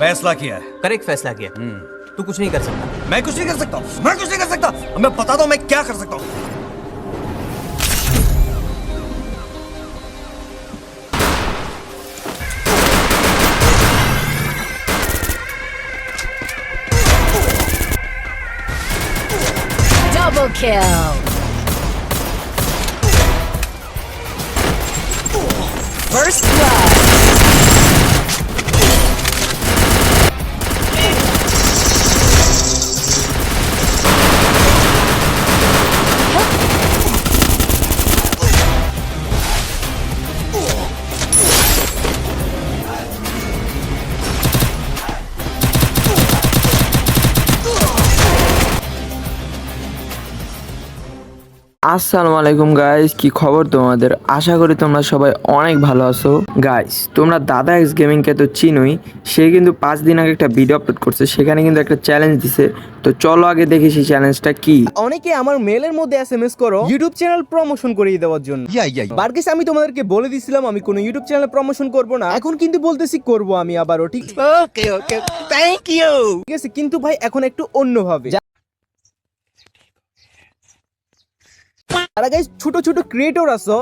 फैसला किया है। कर एक फैसला किया। तू कुछ नहीं कर सकता। मैं कुछ नहीं कर सकता। मैं कुछ नहीं कर सकता। अब मैं बताता हूँ मैं क्या कर सकता हूँ। Double kill. First blood. আসসালামু আলাইকুম গাইস কি খবর তোমাদের? আশা করি তোমরা সবাই অনেক ভালো আছো। গাইস তোমরা দাদা এক্স গেমিংকে তো চিনোই। সে কিন্তু পাঁচ দিন আগে একটা ভিডিও আপলোড করছে। সেখানে কিন্তু একটা চ্যালেঞ্জ দিছে। তো চলো আগে দেখি সেই চ্যালেঞ্জটা কি। অনেকে আমার মেলের মধ্যে এসএমএস করো ইউটিউব চ্যানেল প্রমোশন করিয়ে দেওয়ার জন্য। বারগেস আমি তোমাদেরকে বলে দিছিলাম আমি কোনো ইউটিউব চ্যানেল প্রমোশন করব না। এখন কিন্তু বলতেছি করব আমি আবারও ঠিক? ওকে ওকে থ্যাংক ইউ ঠিক আছে কিন্তু ভাই এখন একটু অন্যভাবে। যারা গাইস ছোট ছোট ক্রিয়েটর আছো।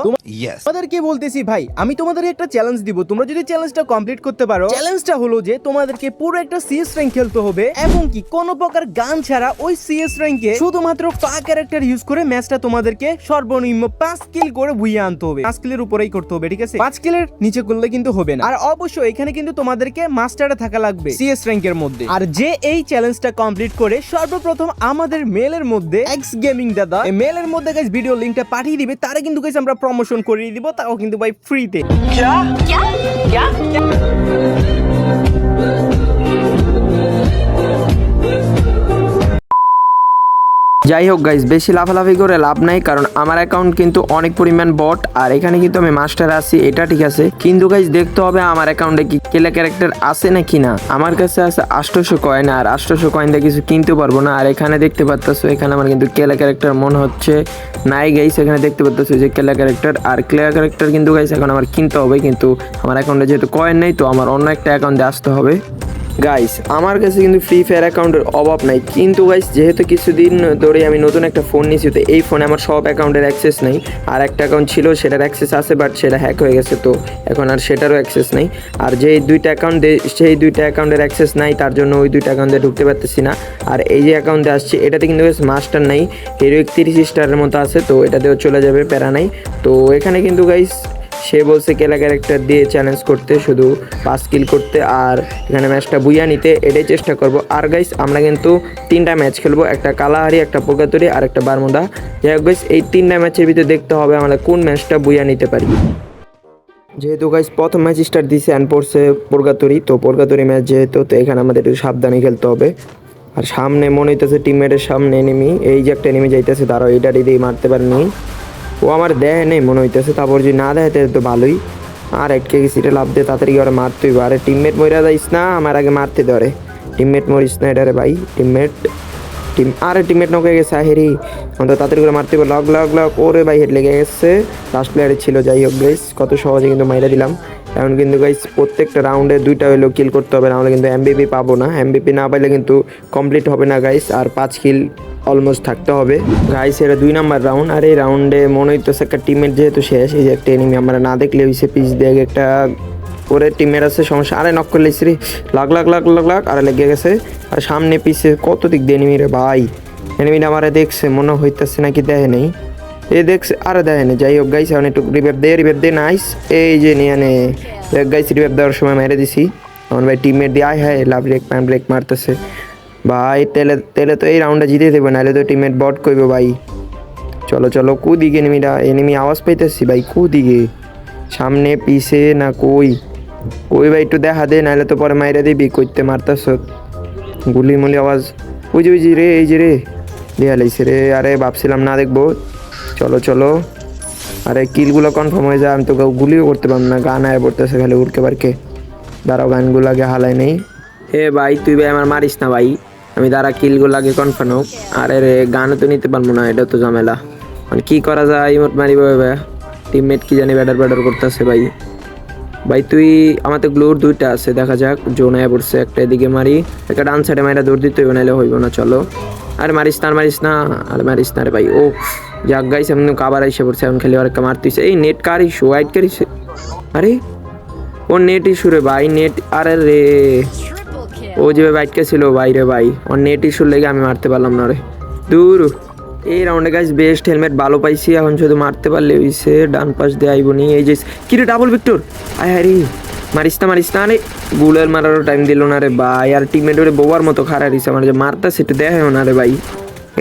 তোমাদেরকে বলতেছি ভাই আমি তোমাদের একটা চ্যালেঞ্জ দিব। তোমরা যদি চ্যালেঞ্জটা কমপ্লিট করতে পারো চ্যালেঞ্জটা হলো যে তোমাদেরকে পুরো একটা সিএস র্যাঙ্ক খেলতে হবে এবং কি কোনো প্রকার গান ছাড়া ওই সিএস র্যাঙ্কে শুধুমাত্র পা ক্যারেক্টার ইউজ করে ম্যাচটা তোমাদেরকে সর্বনিম্ন পাঁচ কিল করে বুইয়ে আনতে হবে। পাঁচ কিলের উপরেই করতে হবে ঠিক আছে? পাঁচ কিলের নিচে করলে কিন্তু হবে না। আর অবশ্যই এখানে কিন্তু তোমাদেরকে মাস্টারে থাকা লাগবে সিএস র্যাঙ্কের মধ্যে। আর যে এই চ্যালেঞ্জটা কমপ্লিট করে সর্বপ্রথম আমাদের মেলের মধ্যে এক্স গেমিং দাদা মেলের মধ্যে গাইস ভিডিও লিঙ্কটা পাঠিয়ে দিবে তারা কিন্তু গাইস আমরা প্রমোশন করিয়ে দিব তাও কিন্তু ভাই ফ্রিতে যাই হোক গাইজ বেশি লাফালাফি করে লাভ নাই, কারণ আমার অ্যাকাউন্ট কিন্তু অনেক পরিমাণ বট আর এখানে কিন্তু আমি মাস্টার আছি, এটা ঠিক আছে। কিন্তু গাইজ দেখতে হবে আমার অ্যাকাউন্টে কি কেলা ক্যারেক্টার আছে নাকি না। আমার কাছে আছে আষ্টশো কয়েন আর আষ্টশো কয়েন দিয়ে কিছু কিনতে পারব না। আর এখানে দেখতে পাচ্ছ এখানে আমার কিন্তু কেলা ক্যারেক্টার মনে হচ্ছে নাই গাইস এখানে দেখতে পাচ্ছ যে কেলা ক্যারেক্টার আর কেলা ক্যারেক্টার কিন্তু গাইস এখন আমার কিনতে হবে। কিন্তু আমার অ্যাকাউন্টে যেহেতু কয়েন নেই, তো আমার অন্য একটা অ্যাকাউন্টে আসতে হবে। গাইস আমার কাছে কিন্তু ফ্রি ফায়ার অ্যাকাউন্টের অভাব নাই। কিন্তু গাইস যেহেতু কিছুদিন ধরে আমি নতুন একটা ফোন নিয়েছি, তো এই ফোনে আমার সব অ্যাকাউন্টের অ্যাক্সেস নেই। আর একটা অ্যাকাউন্ট ছিল, সেটার অ্যাক্সেস আছে বাট সেটা হ্যাক হয়ে গেছে, তো এখন আর সেটারও অ্যাক্সেস নেই। আর যেই দুইটা অ্যাকাউন্ট সেই দুইটা অ্যাকাউন্টের অ্যাক্সেস নাই, তার জন্য ওই দুইটা অ্যাকাউন্টে ঢুকতে পারতেছি না। আর এই যে অ্যাকাউন্টে আসছে, এটাতে কিন্তু মাস্টার নাই। হিরো একত্রিশ স্টারের মতো আছে, তো এটাতেও চলে যাবে, প্যারা নাই। তো এখানে কিন্তু গাইস সে বলছে কেলা ক্যারেক্টার দিয়ে চ্যালেঞ্জ করতে, শুধু পাস কিল করতে আর এখানে ম্যাচটা বুইয়া নিতে, এটাই চেষ্টা করব। আর গাইস আমরা কিন্তু তিনটা ম্যাচ খেলব, একটা কালাহারি, একটা পোকাতুরি আর একটা বারমুদা। যাই হোক গাইস এই তিনটা ম্যাচের ভিতরে দেখতে হবে আমরা কোন ম্যাচটা বুইয়া নিতে পারি। যেহেতু গাইস প্রথম ম্যাচ স্টার্ট দিছে অ্যান্ড পড়ছে পোরগাতুরি, তো পোরগাতুরি ম্যাচ যেহেতু, তো এখানে আমাদের একটু সাবধানে খেলতে হবে। আর সামনে মনে হইতেছে টিমমেটের সামনে এনিমি এই যে একটা এনিমি যাইতেছে, দাঁড়াও, এইটা দিয়ে মারতে পারেনি। ও আমার দেয় নেই, মনে হইতেছে তারপর যদি না দেয় তো ভালোই। আর একটা সিটে লাভ দিয়ে তাড়াতাড়ি ওরা মারতে হইব আরে টিমমেট মরিয়া যাইস না, আমার আগে মারতে ধরে টিমমেট মরিস না এটারে ভাই টিমমেট টিম আরে টিমমেট নকে গেছে আহেরি অন্তত তাড়াতাড়ি করে মারতে লগ লগ লগ ওরে ভাই হেড লেগে গেছে। লাস্ট প্লেয়ারে ছিল, যাই হোক গাইস কত সহজে কিন্তু মাইরা দিলাম। এখন কিন্তু গাইস প্রত্যেকটা রাউন্ডে দুইটা হলেও কিল করতে হবে, নাহলে কিন্তু এমবিপি পাবো না। এমবিপি না পাইলে কিন্তু কমপ্লিট হবে না গাইস আর পাঁচ কিল অলমোস্ট থাকতে হবে। গাইস এটা দুই নাম্বার রাউন্ড আর এই রাউন্ডে মনে হইতেছে একটা টিমের যেহেতু শেষ, এই যে একটা এনিমি আমরা না দেখলে হইছে পিচ দিয়ে একটা করে টিমের আছে, সমস্যা। আরে নক করলে রে। লাখ লাখ লাখ লাখ লাখ আরে লেগে গেছে। আর সামনে পিছে কত দিক দিয়ে এনিমি রে ভাই। এনিমিটা আমারে দেখছে, মনে হইতেছে নাকি দেখে নেই। এ দেখছে, আরে দেখে নেই। যাই হোক গাইস এখন একটু রিভেপ দে রিভেপ দে নাইস এই যে নিয়ে গাইস রিভেপ দেওয়ার সময় মেরে দিছি। আমার ভাই টিমমেট দিয়ে, আয় হ্যাঁ লাভ ব্রেক প্যান ব্রেক মারতেছে। ভাই, তেলে তেলে তো এই রাউন্ডটা জিতে দেবে, নাহলে তো টিমমেট বট করবে ভাই। চলো চলো কু কুদিকে এনিমিটা এনিমি আওয়াজ পাইতেছি ভাই, কুদিকে। সামনে পিছে না কই? ওই ভাই, একটু দেখা দে, নাহলে তো পরে মাইরা দিবি, কইতে মারতাস গুলি মুলি আওয়াজ। ওই যে ওই যে রে, এই যে রে। দেয়া লাইছে রে, আরে ভাবছিলাম না দেখব। চলো চলো। আরে, কিলগুলো কনফার্ম হয়ে যায়, আমি তো গুলিও করতে পারব না, গান আয় পড়তেছে খালি উড়কে পারকে দাঁড়াও, গানগুলো আগে হালাই নেই। হে ভাই, তুই ভাই আমার মারিস না ভাই। আমি দাঁড়া, কিলগুলো আগে কনফার্ম হোক। আরে রে, গানও তো নিতে পারব না এটা তো ঝামেলা। মানে কি করা যায় মোট মারিব ভাই টিমমেট কি জানি ব্যাটার ব্যাটার করতেছে ভাই। ভাই, তুই আমার তো গ্লোর দুইটা আছে, দেখা যাক জোনায় পড়ছে, একটা এদিকে মারি, একটা ডান সাইডে মাইরা দৌড় দিতে হইব নাহলে হইব না, চলো। আরে মারিস না মারিস না, আরে মারিস না রে ভাই ও যাক গাইস, এমন কাবার এসে পড়ছে এখন খেলে আর একটা মারতেছে। এই নেট কার ইস্যু হোয়াইট কার ইস্যু আরে, ও নেট ইস্যু রে ভাই নেট আরে রে. ও যে বাইটকে ছিল, ভাই রে ভাই ওর নেট ইস্যুর লেগে আমি মারতে পারলাম না রে। দূর, এই রাউন্ডে গাইস বেস্ট হেলমেট ভালো পাইছি, এখন শুধু মারতে পারলে হইছে, ডান পাশ দিয়ে আইব নি। এই যে কিরে ডাবল ভিক্টর আয় হারি মারিস না মারিস না রে। গুলের মারারও টাইম দিল না রে ভাই, আর টিমমেট ওরে বোবার মতো খারা দিছে আমার যে মারতা সেটা দেখাও না রে ভাই।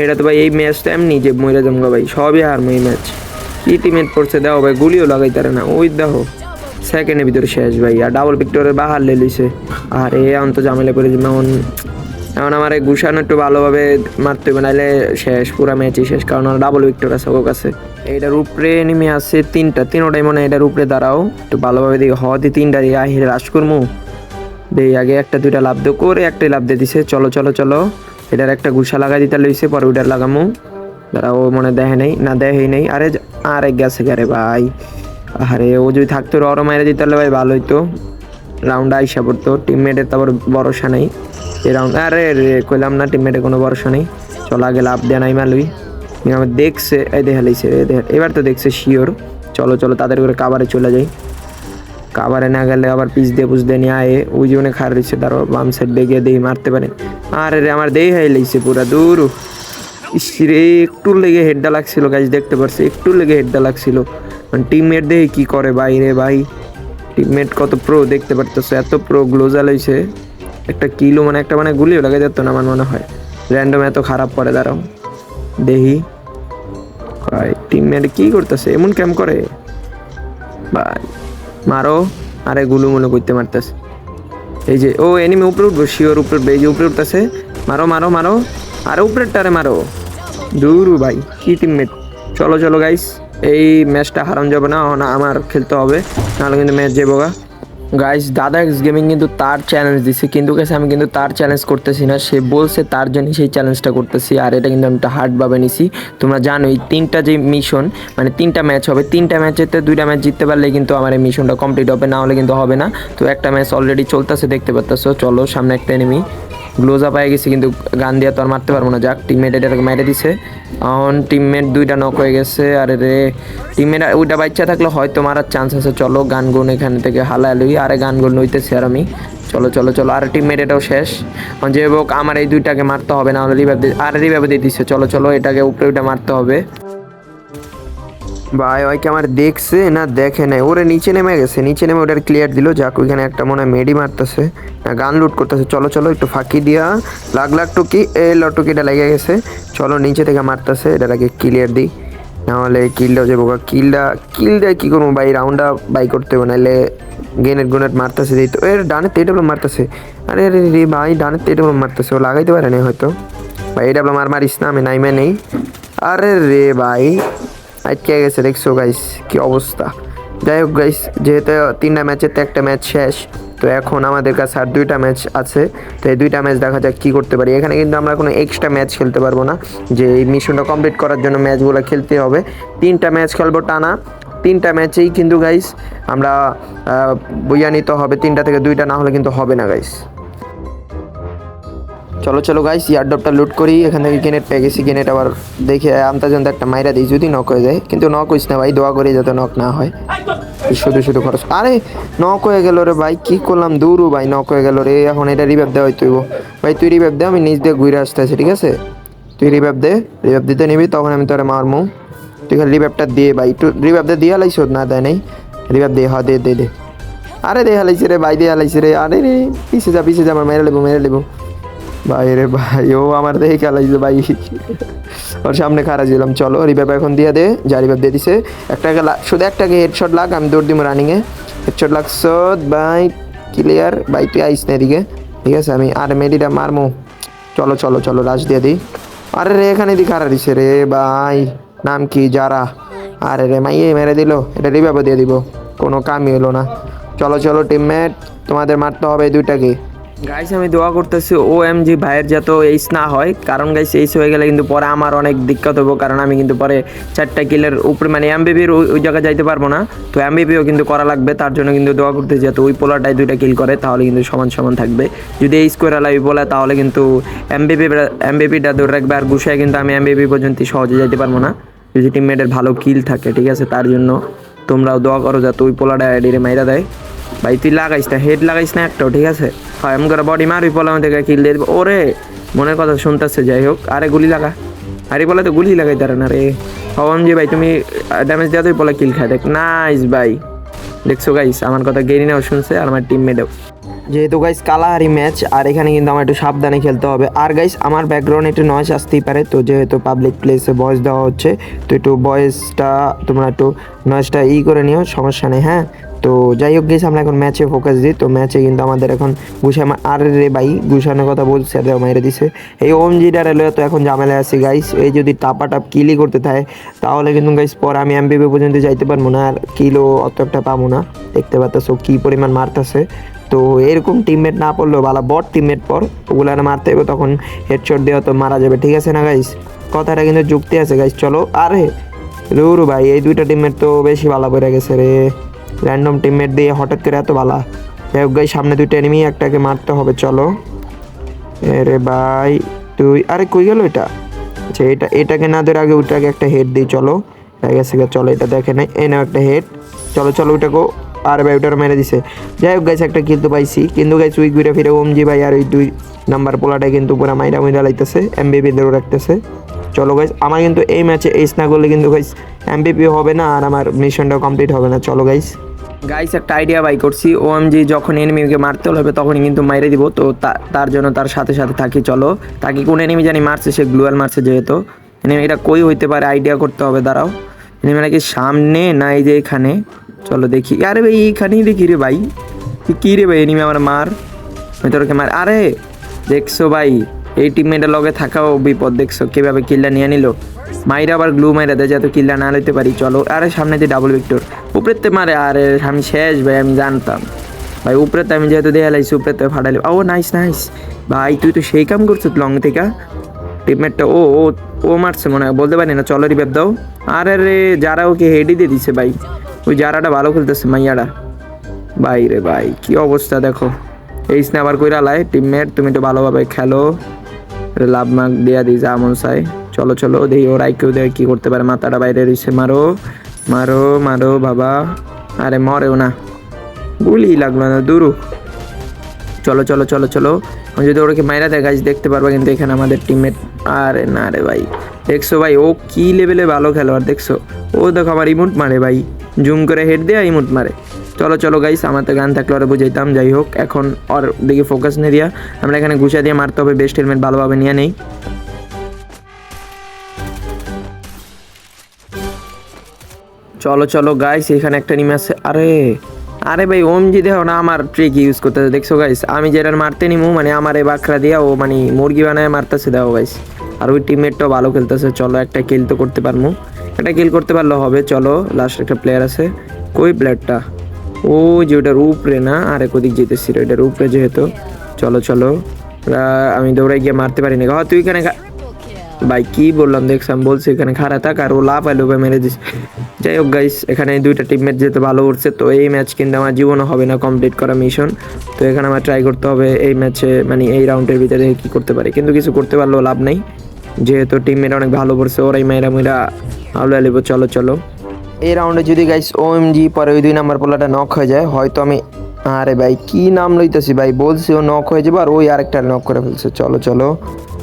এটা তো ভাই এই ম্যাচটা এমনি যে মইরা জমগা ভাই, সবই হার এই ম্যাচ কি টিমমেট পড়ছে দেখো ভাই, গুলিও লাগাইতারে না, ওই দেখো। সেকেন্ডের ভিতরে শেষ ভাই আর ডাবল ভিক্টরের বাহার লে লইছে। আর এ এখন তো ঝামেলা করে যেমন এখন আমার গুছানো একটু ভালোভাবে মারতে হবে নাহলে শেষ, পুরো ম্যাচই শেষ, কারণ আমার ডাবল ভিক্টর আছে ওর কাছে। এইটার উপরে নেমে আছে তিনটা, তিনোটাই মনে হয় এটার উপরে দাঁড়াও। একটু ভালোভাবে দিকে হওয়া তিনটা দিয়ে আহিরে রাস করব দেই, আগে একটা, দুইটা লাভ দিয়ে করে একটাই লাভ দিয়ে দিছে। চলো চলো চলো। এটার একটা গুছা লাগাই দিতে লইছে, পরে ওইটার লাগামো। দাঁড়া ও মনে দেখে নেই। না, দেখেই নেই। আরে, আরেক গেছে গেরে ভাই। আরে ও যদি থাকতো ওরও মাইরে দিত তাহলে ভাই ভালো হইতো। রাউন্ড আইসা পড়তো টিমমেটের তারপর ভরসা নেই। এই রাউন্ড আরে রে কইলাম না টিমমেটের কোনো ভরসা নেই। চল আগে লাভ দেয় নাই মালুই। আমার দেখছে, এই দেখা লাইছে এবার তো দেখছে শিওর চলো চলো, তাদের করে কাবারে চলে যাই। কাবারে না গেলে আবার পিস দিয়ে পুষ দিয়ে নিয়ে আয়ে। ওই জীবনে খার দিচ্ছে তার বাম সাইড দিয়ে গিয়ে দেই মারতে পারে। আরে, রে, আমার দেই হাই লাইছে পুরা, দূর। ইস রে, একটু লেগে হেডটা লাগছিল গাছ দেখতে পারছি? একটু লেগে হেডটা লাগছিল। টিমমেট দেখে কি করে ভাই রে ভাই? টিমমেট কত প্রো দেখতে পারতেছো, এত প্রো গ্লোজাল হয়েছে একটা কিলো মানে একটা মানে গুলিও লাগে যেত না আমার মনে হয়। র্যান্ডম এত খারাপ পড়ে দাঁড়াও। দেহি ভাই টিমমেট কি করতেছে? এমন ক্যাম করে। ভাই, মারো। আরে গুলুমুলু করতে মারতেছে। এই যে, ও এনিমি উপরে উঠবো শিওর উপরে উঠবে। এই যে উপরে উঠতেছে। মারো মারো মারো। আরে উপরেরটারে মারো। দূর ভাই, কি টিমমেট চলো চলো গাইস এই ম্যাচটা হারান যাবে না আমার খেলতে হবে, নাহলে কিন্তু ম্যাচ যাব গা। গাইস দাদা এক্স গেমিং কিন্তু তার চ্যালেঞ্জ দিছে, কিন্তু কাছে আমি কিন্তু তার চ্যালেঞ্জ করতেছি না, সে বলছে তার জন্য সেই চ্যালেঞ্জটা করতেছি, আর এটা কিন্তু আমি একটা হার্ডভাবে নিছি। তোমরা জানো এই তিনটা যে মিশন মানে তিনটা ম্যাচ হবে, তিনটা ম্যাচেতে দুইটা ম্যাচ জিততে পারলে কিন্তু আমার এই মিশনটা কমপ্লিট হবে না হলে কিন্তু হবে না। তো একটা ম্যাচ অলরেডি চলতেছে, দেখতে পারতেছো, চলো সামনে একটা এনিমি গ্লোজা পাই গেছে, কিন্তু গান দিয়ে তো আর মারতে পারব না। যাক টিমমেট এটাকে মেরে দিছে। এখন টিমমেট দুইটা নক হয়ে গেছে, আরে রে টিমমেট ওইটা বাচ্চা থাকলে হয়তো মারার চান্স আছে। চলো গান গুন এখান থেকে হালা লই, আরে গান গুন নইতেছি আর আমি। চলো চলো চলো, আর টিমমেট এটাও শেষ। যে হোক, আমার এই দুইটাকে মারতে হবে, না হলে আর রিভাইভ দিয়ে দিচ্ছে চলো চলো, এটাকে উপরে, ওইটা মারতে হবে। ভাই, ওই কি আমার দেখছে না দেখে নাই? ওরে নিচে নেমে গেছে, নিচে নেমে ওটার ক্লিয়ার দিল, যাক, ওইখানে একটা মনে হয় মেডি মারতেছে, না, গান লুট করতেছে। চলো চলো, একটু ফাঁকি দিয়া। লাগ লাগ টুকি এ লটুকিটা লেগে গেছে। চলো, নিচে থেকে মারতেছে এটার আগে ক্লিয়ার দিই। নাহলে কিলটাও যাব কিলটা কিলটা কী করব ভাই? রাউন্ডটা বাই করতে হবে, নাহলে গেনেট গুনেট মারতেছে দিই তো এর ডানে তেটে মারতেছে। আরে রে রে ভাই, ডানে তেটে মারতেছে, ও লাগাইতে পারে না হয়তো। ভাই এটা মার মারিস না আমি নাইমে নেই। আরে রে ভাই আটকে গেছে, দেখছ গাইস কি অবস্থা? যাই হোক গাইস যেহেতু তিনটা ম্যাচের তো একটা ম্যাচ শেষ, তো এখন আমাদের কাছে আর দুইটা ম্যাচ আছে, তো এই দুইটা ম্যাচ দেখা যাক কী করতে পারি। এখানে কিন্তু আমরা কোনো এক্সট্রা ম্যাচ খেলতে পারব না, যে এই মিশনটা কমপ্লিট করার জন্য ম্যাচগুলো খেলতে হবে। তিনটা ম্যাচ খেলব টানা, তিনটা ম্যাচেই কিন্তু গাইস আমরা বইয়া নিতে হবে। তিনটা থেকে দুইটা না হলে কিন্তু হবে না গাইস চলো চলো গাইস ইয়ারডপটা লুট করি। এখান থেকে গেনেট পেয়ে গেছি গেনেট আবার দেখে আমতা জানতে একটা মাইরা দিই, যদি নক হয়ে যায়। কিন্তু নক হইস না ভাই, দোয়া করি যাতে নক না হয়। শুধু শুধু খরচ। আরে নক হয়ে গেল রে ভাই, কি করলাম? দূরু ভাই নক হয়ে গেল রে। এখন এটা রিভাইভ দেওয়া হইতেইব ভাই, তুই রিভাইভ দে, আমি নিজ দিয়ে ঘুরে আসতে আছি ঠিক আছে? তুই রিভাইভ দে রিভাইভ দিতে নিবি, তখন আমি তোরে মারমু। তুই খালি রিভাইভটা দিয়ে ভাই। একটু রিভাইভ দে, দিয়ে হালাইছ? না, দেয় নাই। রিভাইভ দে হ্যাঁ দে দে দে। আরে, দে হালাইছে রে ভাই, দে হালাইছে রে। আরে, রে, পিছে যা পিছে যা, আমার মেরে লেবো মেরে লেবো। ভাই রে ভাই, ও আমার দেখে খেলাইছে ভাই। ওর সামনে খারা ছিলাম, চলো রিভাইভ এখন দিয়ে দে, যা রিভাইভ দিয়ে দিছে। একটাকে শুধু একটাকে হেডশট লাগ, আমি দৌড় দিব রানিংয়ে হেডশট লাগছো ভাই ক্লিয়ার ভাই, তুই আইস না এদিকে। ঠিক আছে, আমি আর মেডিটা মারমু। চলো চলো চলো রাজ দিয়ে দিই। আরে রে, এখানে দি খারা দিছে রে ভাই। নাম কি? যারা আরে রে, মাইয়ে মেরে দিল। এটা রিভাবে দিয়ে দিব। কোনো কামই হলো না। চলো চলো টিমমেট তোমাদের মারতে হবে দুইটাকে। গাইস আমি দোয়া করতেছি ও এম জি ভাইয়ের যাতে এইস না হয়। কারণ গাইস এইস হয়ে গেলে কিন্তু পরে আমার অনেক দিক্কত হব, কারণ আমি কিন্তু পরে চারটা কিলের উপরে মানে এম এমবিবির ওই জায়গায় যাইতে পারব না। তো এমবিপিও কিন্তু করা লাগবে, তার জন্য কিন্তু দোয়া করতেছি যাতে ওই পোলাটাই দুইটা কিল করে, তাহলে কিন্তু সমান সমান থাকবে। যদি এই স্কোয়ার আলাই বলে, তাহলে কিন্তু এমবিপি এমবিপিটা ধরে রাখবে আর গুছায় কিন্তু আমি এম এমবিপি পর্যন্ত সহজে যাইতে পারব না। যদি টিমমেটের ভালো কিল থাকে, ঠিক আছে? তার জন্য তোমরাও দোয়া করো যাতে ওই পোলাটা আইডিরে মাইরা দেয়। ভাই, তুই লাগাইস না হেড লাগাইস না একটাও, ঠিক আছে? হয় এমন করে বডি মারবি, পোলাম থেকে কিল দিয়ে। ওরে, মনের কথা শুনতেছে, যাই হোক, আরে গুলি লাগা। আরে বলে তো গুলি লাগাই তারা না রে। হওয়াম যে ভাই, তুমি ড্যামেজ দেওয়া তুই বলে কিল খায়। দেখ নাইস ভাই। দেখছ গাইস আমার কথা গেরিনাও শুনছে, আর আমার টিমমেটও যেহেতু গাইস কালাহারি ম্যাচ আর এখানে কিন্তু আমার একটু সাবধানে খেলতে হবে। আর গাইস আমার ব্যাকগ্রাউন্ডে একটু নয়েজ আসতেই পারে, তো যেহেতু পাবলিক প্লেসে ভয়েস দেওয়া হচ্ছে, তো একটু ভয়েসটা তোমরা একটু নয়েজটা ই করে নিও, সমস্যা নেই হ্যাঁ? তো যাই হোক গেছি আমরা এখন ম্যাচে ফোকাস দিই তো ম্যাচে কিন্তু আমাদের এখন গুছা আর রে ভাই গুছানোর কথা বলছে, আর মেরে দিছে। এই ওম জিটার এলো তো এখন ঝামেলায় আছি গাইস এই যদি টাপা টাপ কিলি করতে থাকে, তাহলে কিন্তু গাইস পর আমি এমবিবি পর্যন্ত যাইতে পারব না, আর কিলো অত একটা পাবো না। দেখতে পাচ্ছ কি পরিমাণ মারতেছে। তো এরকম টিমমেট না পড়লেও ভালো বট টিমমেট পর ওগুলো আর মারতে হবে, তখন হেডশট দেওয়া তো মারা যাবে, ঠিক আছে না গাইস কথাটা কিন্তু যুক্তি আছে গাইস চলো। আরে, রুরু ভাই, এই দুইটা টিমমেট তো বেশি ভালো পড়ে গেছে রে। র্যান্ডম টিমমেট দিয়ে হঠাৎ করে এত বালা। যাই হোক গাইস সামনে দুইটা এনিমি একটাকে মারতে হবে, চলো। আরে ভাই, তুই, আরে কই গেল এটা? আচ্ছা এটা, এটাকে না ধরে আগে ওইটাকে একটা হেড দিই, চলো। গেছে চলো, এটা দেখে নাই। এই নাও একটা হেড চলো চলো ওইটাকে আর ভাই ওটার মেরে দিছে। যাই হোক গাইছে একটা কিন্তু পাইছি। কিন্তু গাইছে ওই ঘুরে ফিরে ওমজি ভাই আর ওই দুই নাম্বার পোলাটাই কিন্তু পুরো মাইরা মাইরা লাইতেছে এমবিপি ধরে রাখতেছে। চলো গাইস আমার কিন্তু এই ম্যাচে এইস না করলে কিন্তু গাইস এমবিপি হবে না আর আমার মিশনটাও কমপ্লিট হবে না। চলো গাইস গাইস একটা আইডিয়া বাই করছি। ও ওএমজি যখন এনিমিকে মারতে হবে তখনই কিন্তু মাইরে দিব। তো তার জন্য তার সাথে সাথে থাকি, চলো। তাকে কোন এনিমি জানি মারছে, সে গ্লুয়াল মারছে যেহেতু। এনিমি এটা কই হইতে পারে আইডিয়া করতে হবে, দাঁড়াও। এনিমি নাকি সামনে, না এই যে এখানে? চলো দেখি। আরে ভাই, এইখানেই দেখি রে ভাই। কী রে ভাই এনিমি আমার মার। আমি তোরকে মার, আরে! দেখছ ভাই, এই টিমমেটের লগে থাকাও বিপদ, দেখছ? কীভাবে কিল্লা নিয়ে নিল? মাইরা আবার গ্লু মাইরা দেয়, যাতে কিল্লা না লইতে পারি। চলো, আরে সামনে দিয়ে ডাবল ভিক্টর উপরেতে মারে, আরে আমি শেষ ভাই, আমি জানতাম। ভাই উপরেতে আমি যেহেতু দেয়া লাইছি উপরেতে ফাটাইলি ও নাইস নাইস ভাই, তুই তো সেই কাম করছ লং থেকে? টিমমেটটা ও ও ও মারছে মনে হয়, বলতে পারি না। চলো রিভাইভ দাও। আরে রে, যারা ওকে হেডই দিয়ে দিছে ভাই, ওই যারাটা ভালো খেলতেছে মাইয়াটা ভাই রে ভাই, কি অবস্থা দেখো। এই আবার কইরা লাই টিমমেট তুমি তো ভালোভাবে খেলো। লাভ মার্ক দিয়া দিই যা মন চাই চলো চলো দেখি ওরা কেউ দেখে কি করতে পারে, মাথাটা বাইরে রইছে, মারো মারো মারো, বাবা। আরে মরেও না। গুলি লাগল না, দুরু চলো চলো চলো চলো। আমি যদি ওরকে মাইরা দেয় গাছ দেখতে পারবা কিন্তু এখানে আমাদের টিমমেট আরে না রে ভাই। দেখছ ভাই, ও কি লেভেলে ভালো খেলোয়াড়, দেখছ? ও দেখো আমার ইমোট মারে ভাই। জুম করে হেড দেয়া ইমোট মারে। চলো চলো গাইস আমার তো গান থাকলে ওরা বুঝাইতাম যাই হোক এখন ওর দিকে ফোকাস নিয়ে দিয়া। আমরা এখানে ঘুষা দিয়ে মারতে হবে বেস্ট হেলমেট ভালোভাবে নিয়ে নেই। চলো চলো গাইস এখানে একটা নিমে আছে। আরে আরে ভাই ওম জি দেখো না আমার ট্রিক ইউজ করতেছে। দেখছ গাইস আমি যেটা মারতে নিমু মানে আমার এই বাকরা দিয়া ও মানে মুরগি বানায় মারতেছে, দেখো গাইস আর ওই টিমমেটটাও ভালো খেলতেছে। চলো, একটা কিল তো করতে পারব একটা কিল করতে পারলে হবে, চলো লাস্ট একটা প্লেয়ার আছে। কই প্লেয়ারটা ও যে ওটার উপরে না আরে কোদিক যেতেছিল ওটার উপরে যেহেতু। চলো চলো। আমি দৌড়াই গিয়ে মারতে পারিনি। হ তুই এখানে ভাই, কি বললাম দেখছি আমি বলছি এখানে খারাপ থাক, আর ও লাভ আলো মেরে দিস যাই হোক গাইস এখানে দুইটা টিমমেট যেতে ভালো উঠছে তো এই ম্যাচ কিন্তু আমার জীবনও হবে না কমপ্লিট করা মিশন তো এখানে আমার ট্রাই করতে হবে এই ম্যাচে মানে এই রাউন্ডের ভিতরে কি করতে পারি। কিন্তু কিছু করতে পারলেও লাভ নেই। যেহেতু টিম টিমমেট অনেক ভালো পড়ছে, ওরাই মেয়েরা মেয়েরা আলো আলিব, চলো চলো। এই রাউন্ডে যদি গাইস ও এম জি পরে ওই দুই নাম্বার পোলাটা নক হয়ে যায়, হয়তো আমি, আরে ভাই, কি নাম লইতেছি ভাই? বলছি ও নক হয়ে যাবে আর ওই আরেকটা নক করে ফেলছে। চলো চলো।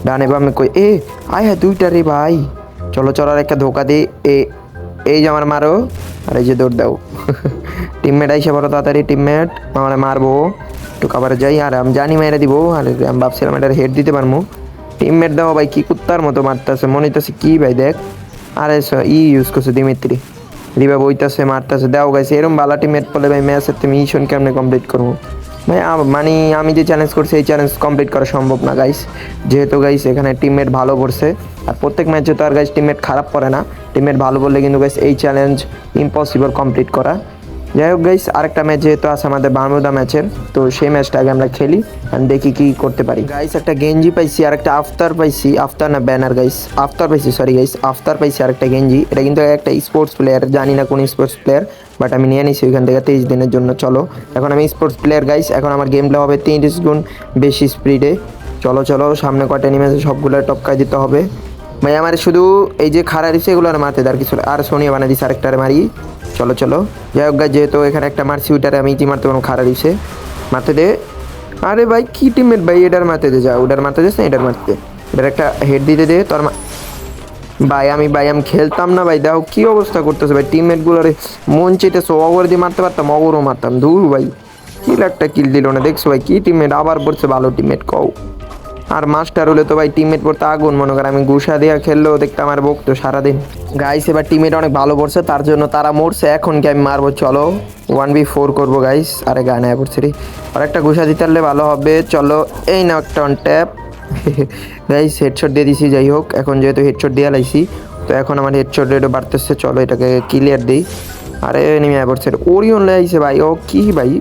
ডানে বামে কই? এ, আয় হ্যাঁ দুইটা রে ভাই। চলো চলো, আর একটা ধোকা দিই এ, এই যে আমার মারো। আর এই যে দৌড় দাও। টিমমেট আইসে বড় তাড়াতাড়ি টিমমেট আমার মারবো। একটু কাবারে যাই। আর আমি জানি মেরে দিব। আর আমি ভাবছিলাম এটার হেড দিতে পারব টিমমেট দাও ভাই, কি কুত্তার মতো মারতেছে। মনে হইতেছে কি ভাই, দেখ। আরে ই ইউজ করছে দিমিত্রি রিবা বইতাছে, মারতাছে, দাও গাইছে এরকম বালা টিমেট পড়লে ভাই ম্যাচের তুমি মিশন আমি কমপ্লিট করব? ভাই মানে আমি যে চ্যালেঞ্জ করছি, এই চ্যালেঞ্জ কমপ্লিট করা সম্ভব না গাইস যেহেতু গাইস এখানে টিমমেট ভালো করছে, আর প্রত্যেক ম্যাচে তো আর গাইস টিমমেট খারাপ করে না। টিমমেট ভালো বললে কিন্তু গাইস এই চ্যালেঞ্জ ইম্পসিবল কমপ্লিট করা। যাই হোক গাইস আরেকটা ম্যাচ যেহেতু আছে আমাদের বারমুদা ম্যাচের তো সেই ম্যাচটা আগে আমরা খেলি দেখি কি করতে পারি। গাইস একটা গেঞ্জি পাইছি আর একটা আফতার পাইছি। আফতার না ব্যানার গাইস আফতার পাইছি সরি গাইস আফতার পাইছি আর একটা গেঞ্জি এটা কিন্তু একটা স্পোর্টস প্লেয়ার জানি না কোন স্পোর্টস প্লেয়ার বাট আমি নিয়ে নিছি ওইখান থেকে তেইশ দিনের জন্য, চলো। এখন আমি স্পোর্টস প্লেয়ার গাইস এখন আমার গেমটা হবে তিরিশ গুণ বেশি স্পিডে চলো চলো, সামনে কয়টা নিমে সবগুলো টপকায় দিতে হবে। ভাই, আমার শুধু এই যে খারা দিচ্ছে এগুলো আর মারতে আর কিছু আর সোনিয়া বানা দিচ্ছে আরেকটারে মারি। চলো চলো। যাই হোক যেহেতু এখানে একটা মারছি, ওইটারে আমি ইতি মারতে পারব খারা দিচ্ছে মারতে দে। আরে ভাই, কি টিমের ভাই, এটার মারতে দে, যা। ওটার মারতে দিস না এটার মারতে এটার একটা হেড দিতে দে, তোর ভাই, আমি ভাই, আমি খেলতাম না, ভাই। দেখো কি অবস্থা করতেছে, ভাই। টিমমেট গুলোরে মন চেতেছে অগর দিয়ে মারতে পারতাম অগরও মারতাম। দূর ভাই। কিল একটা কিল দিল না, দেখছ ভাই, কি টিমমেট আবার পড়ছে ভালো টিমমেট কও। আর মাস্টার হলে তো ভাই টিমমেট পড়তে আগুন, মনে করে আমি গুসা দিয়া খেললেও দেখতাম আর বকতো সারাদিন। গাইস এবার টিমমেট অনেক ভালো পড়ছে তার জন্য তারা মরছে, এখন কি আমি মারবো? চলো ওয়ান বি ফোর করব গাইস আরে গানে পড়ছে রে। আর একটা গুসা দিতে পারলে ভালো হবে। চলো, এই না একটা অন ট্যাপ গাইস হেডশট দিয়ে দিছি, যাই হোক। এখন যেহেতু হেডশট দিয়ে লাইছি, তো এখন আমার হেডশট রেটও বাড়তেছে। চলো, এটাকে ক্লিয়ার দিই। আরে নেমে আয় পড়ছে ওরিয়ন লাইছে ভাই, ও কি ভাই?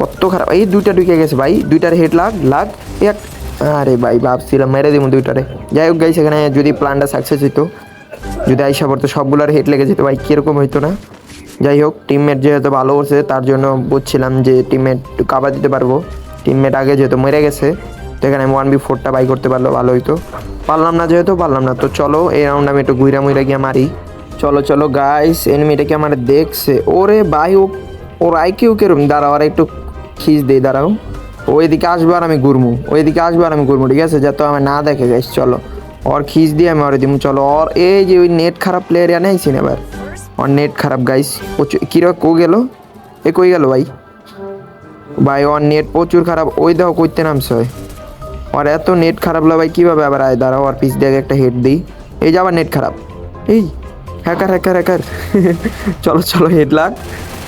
কত খারাপ। এই দুইটা ঢুকে গেছে ভাই। দুইটার হেড লাগ লাগ, এক। আরে ভাই, ভাবছিলাম মেরে দিব দুইটারে। যাই হোক গাইস এখানে যদি প্ল্যানটা সাকসেস হইতো, যদি আইসা পড়তো, সবগুলোর হেড লেগে যেত, ভাই, কীরকম হইতো না? যাই হোক টিমমেট যেহেতু ভালো করছে, তার জন্য বুঝছিলাম যে টিমমেট কাবার দিতে পারব। টিমমেট আগে যেহেতু মেরে গেছে, তো এখানে আমি ওয়ান বি ফোরটা বাই করতে পারল, ভালো হইতো। পারলাম না যেহেতু, পারলাম না। তো চলো, এই রাউন্ড আমি একটু ঘুরা মুইরা গিয়ে মারি। চলো চলো গাইস এনিমিটা কি আমার দেখছে। ওরে ভাই, ও ওর আইকিউ কেরম দাঁড়াও, আর একটু খিচ দেই, দাঁড়াও। ওইদিকে আসব আর আমি ঘুরমু। ওইদিকে আসব আর আমি ঘুরমু, ঠিক আছে? যাতে আমার না দেখে গাইস চলো। ওর খিচ দিয়ে আমি ওরে দিমু, চলো। ওর এই যে ওই নেট খারাপ প্লেয়ার এনে আইসিন এবার? ওর নেট খারাপ গাইস কীরকম কো গেল? এ কই গেল ভাই? ভাই, ওর নেট প্রচুর খারাপ। ওই দেখো কইতে নামছে হয় আর এত নেট খারাপ লাগে ভাই, কীভাবে আবার আয় দাঁড়াও আর পিস দিয়ে একটা হেড দিই। এই যে আবার নেট খারাপ। এই হ্যাকার হ্যাকার হ্যাকার চলো চলো হেড লাগ।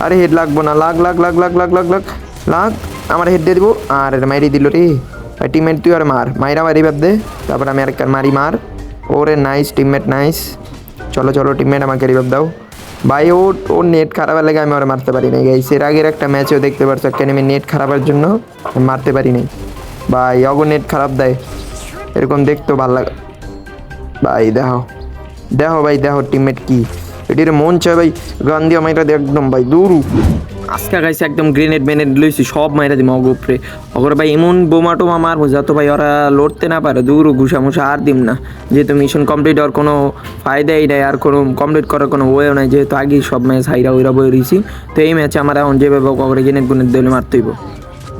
আরে হেড লাগবো না। লাগ লাগ লাগ লাগ লাগ লাগ লাগ লাগ। আমার হেড দিয়ে দিব, আর মাইরি দিল রে। ভাই টিমমেট তুই আর মার। মাইরা মারি বাদ দে তারপর আমি আরেকটা মারি মার। ওরে নাইস টিমমেট নাইস চলো চলো টিমমেট আমাকে রিভাব দাও। ভাই, ও, ওর নেট খারাপের লাগে আমি ওরা মারতে পারি নাই গাইস এর আগের একটা ম্যাচেও দেখতে পারছ একটা আমি নেট খারাপের জন্য মারতে পারি নাই। ভাই, অগো নেট খারাপ দেয়। এরকম দেখতো ভালো লাগে ভাই, দেখো। দেখো ভাই, দেখো টিমমেট কি। এটির মন চায় ভাই। গান দিয়ে মাইরা দে একদম ভাই দূরু আজকে গাইছে একদম গ্রেনেড মেনেড লইছি, সব মাইরা দিম অগ উপরে। অগর ভাই এমন বোমা টোমা মারবো যাতে ভাই ওরা লড়তে না পারে দূর ঘুষা মুষা আর দিম না। যেহেতু মিশন কমপ্লিট হওয়ার কোনো ফায়দাই নাই, আর কোনো কমপ্লিট করার কোনো ওয়েও নাই, যেহেতু আগেই সব ম্যাচ হাইরা ওইরা বই রয়েছি তো এই ম্যাচে আমার এখন যেভাবে অগরে গ্রেনেড গুনেড দিলে মারতে হইব।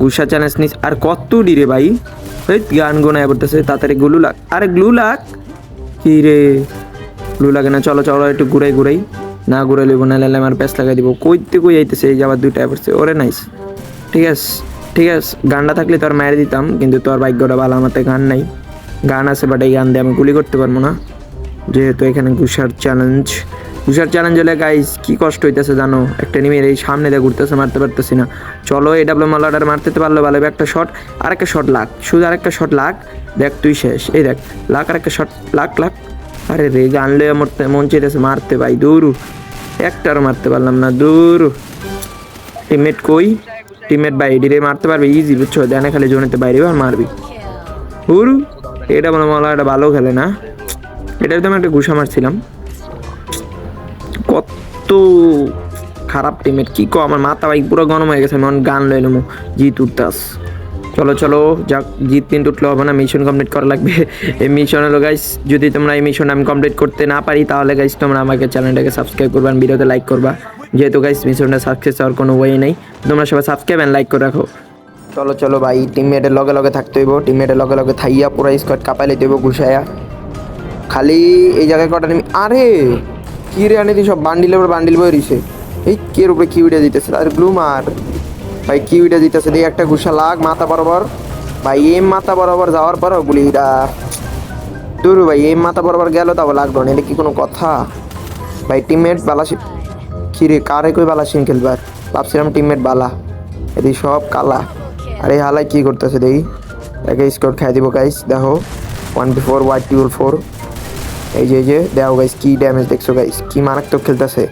গুসা চ্যালেঞ্জ নিস, আর কত ডিরে ভাই? গান গোনায় পড়তেছে, তাড়াতাড়ি গ্লু লাগ। আরে গ্লু লাগ! কি রে? গ্লু লাগে না, চলো চলো, একটু ঘুরাই ঘুরাই। না ঘুরাই লইব, না লাইলে আমার প্যাস লাগাই দিব। কইতে কই যাইতেছে এই যে আবার দুইটা পড়ছে। ওরে নাইস। ঠিক আছে ঠিক আছে। গানটা থাকলে তোর মায়ের দিতাম, কিন্তু তোর ভাগ্যটা ভালো আমাতে গান নাই। গান আছে বাট এই গান দিয়ে আমি গুলি করতে পারব না। যেহেতু এখানে ঘুষার চ্যালেঞ্জ ঘুষার চ্যালেঞ্জ হলে গাইস কি কষ্ট হইতেছে জানো? একটা নিমের এই সামনে দিয়ে ঘুরতেছে, মারতে পারতেছি না। চলো, এই ডাব্লু মালাটার মারতে পারল, ভালো। একটা শট আর একটা শট লাগ। শুধু আর একটা শট লাগ। দেখ, তুই শেষ। এই দেখ লাখ আর একটা শট লাখ লাখ আরে রে গান লয়ে মরতে মন চেয়েছে মারতে ভাই দূরু একটারও মারতে পারলাম না দূরু টিমমেট কই? টিমমেট বাইরে রে মারতে পারবে? ইজি বুঝছ? দেনে খালি জোনেতে বাইরে আর মারবি। হুরু এটা মনে হয় এটা ভালো খেলে না। এটার তো আমি একটা ঘুষা মারছিলাম। কত খারাপ টিমের কি কো আমার মাথা ভাই পুরো গরম হয়ে গেছে, আমি এখন গান লই নেব। জিত উঠতাস। চলো চলো, যাক, জিত কিন্তু উঠলে হবে না মিশন কমপ্লিট করা লাগবে। এই মিশন হলো গাইস যদি তোমরা এই মিশন আমি কমপ্লিট করতে না পারি, তাহলে গাইস তোমরা আমাকে চ্যানেলটাকে সাবস্ক্রাইব করবা ভিডিওতে লাইক করবা। যেহেতু গাইস মিশনটা সাকসেস হওয়ার কোনো ওয়ে নেই, তোমরা সবাই সাবস্ক্রাইব অ্যান্ড লাইক করে রাখো। চলো চলো ভাই টিমমেটের লগে লগে থাকতে হইব টিমমেটের লগে লগে থাইয়া, পুরো স্কোয়াড কাপাই লইতে হইব ঘুষাইয়া খালি এই জায়গায় কটা নেমি আরে, কি রে আনে সব বান্ডিলের উপর বান্ডিল বই রইছে। এই কের উপরে কি উঠে দিতেছে? আর গ্লু মার ভাই, কি উঠে দিতেছে? দিয়ে একটা ঘুষা লাগ, মাথা বরাবর। ভাই এম মাথা বরাবর যাওয়ার পরও গুলিটা দূর ভাই এম মাথা বরাবর গেল, তাও লাগল না, এটা কি কোনো কথা? ভাই টিমমেট বালা কিরে কারে কই বালা সিন খেলবার ভাবছিলাম টিমমেট বালা। এদি সব কালা। আরে হালাই কি করতেছে দেখি একে স্কোর খাই দিব গাইস দেখো। One B four Y twelve four এই যে যে, দেখো গাইস কি ড্যামেজ দেখছ গাইস কি মারাত্মক খেলতেছে।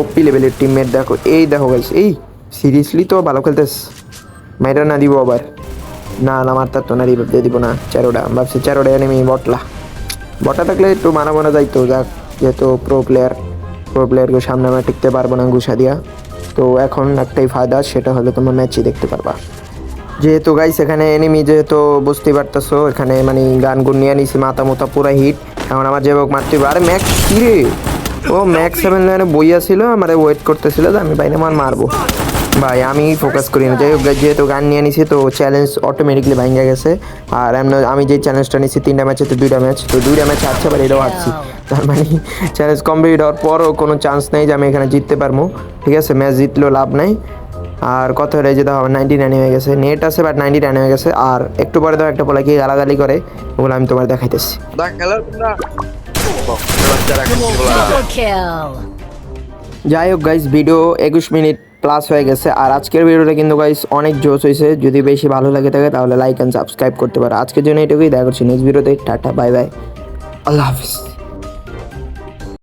ওপি লেভেলের টিমমেট দেখো, এই দেখো গাইস এই। সিরিয়াসলি তো, ভালো খেলতেছ? মাইরা না দিব আবার। না না, মারতার তো, না দিয়ে দিব না। চারোটা ভাবছি চারোটা এনিমি বটলা। বটা থাকলে একটু মানাবো না যাইতো, যাক, যেহেতু প্রো প্লেয়ার প্রো প্লেয়ারকে সামনে আমরা টিকতে পারব না গুছা দিয়া। তো এখন একটাই ফায়দা, সেটা হলো তোমার ম্যাচই দেখতে পারবা। যেহেতু গাইস এখানে এনিমি যেহেতু বুঝতেই পারতেছো, এখানে মানে গান গুন নিয়ে নিছি মাথা মোতা পুরো হিট এখন আমার যেভাবে মারতে। আরে ম্যাক্স কি রে ও ম্যাক্স সেভেন লাইনে বইয়া ছিল, আমার ওয়েট করতেছিল যে আমি বাইরে মার মারবো। ভাই আমি ফোকাস করি না। যাই হোক যেহেতু গান নিয়ে নিছি তো চ্যালেঞ্জ অটোমেটিকলি ভাঙ্গা গেছে। আর এমন আমি যে চ্যালেঞ্জটা নিছি তিনটা ম্যাচে তো দুইটা ম্যাচ তো দুইটা ম্যাচ আছে আবার এটাও হারছি। তার মানে চ্যালেঞ্জ কমপ্লিট হওয়ার পরও কোনো চান্স নেই যে আমি এখানে জিততে পারব। ঠিক আছে? ম্যাচ জিতলেও লাভ নাই। আর কত হয়ে যেতে হবে নাইনটি নাইন হয়ে গেছে। নেট আছে বাট নাইনটি নাইন হয়ে গেছে। আর একটু পরে তো একটা পোলা কি গালাগালি করে ওগুলো আমি তোমার দেখাইতেছি। যাই হোক গাইস ভিডিও একুশ মিনিট। প্লাস হয়ে গেছে। আর আজকের ভিডিওটা কিন্তু গাইস অনেক জোশ হয়েছে যদি বেশি ভালো লাগে থাকে তাহলে লাইক অ্যান্ড সাবস্ক্রাইব করতে পারো। আজকের জন্য এটুকুই। দেখা করছি নেক্সট ভিডিওতে টাটা বাই বাই আল্লাহ হাফিজ।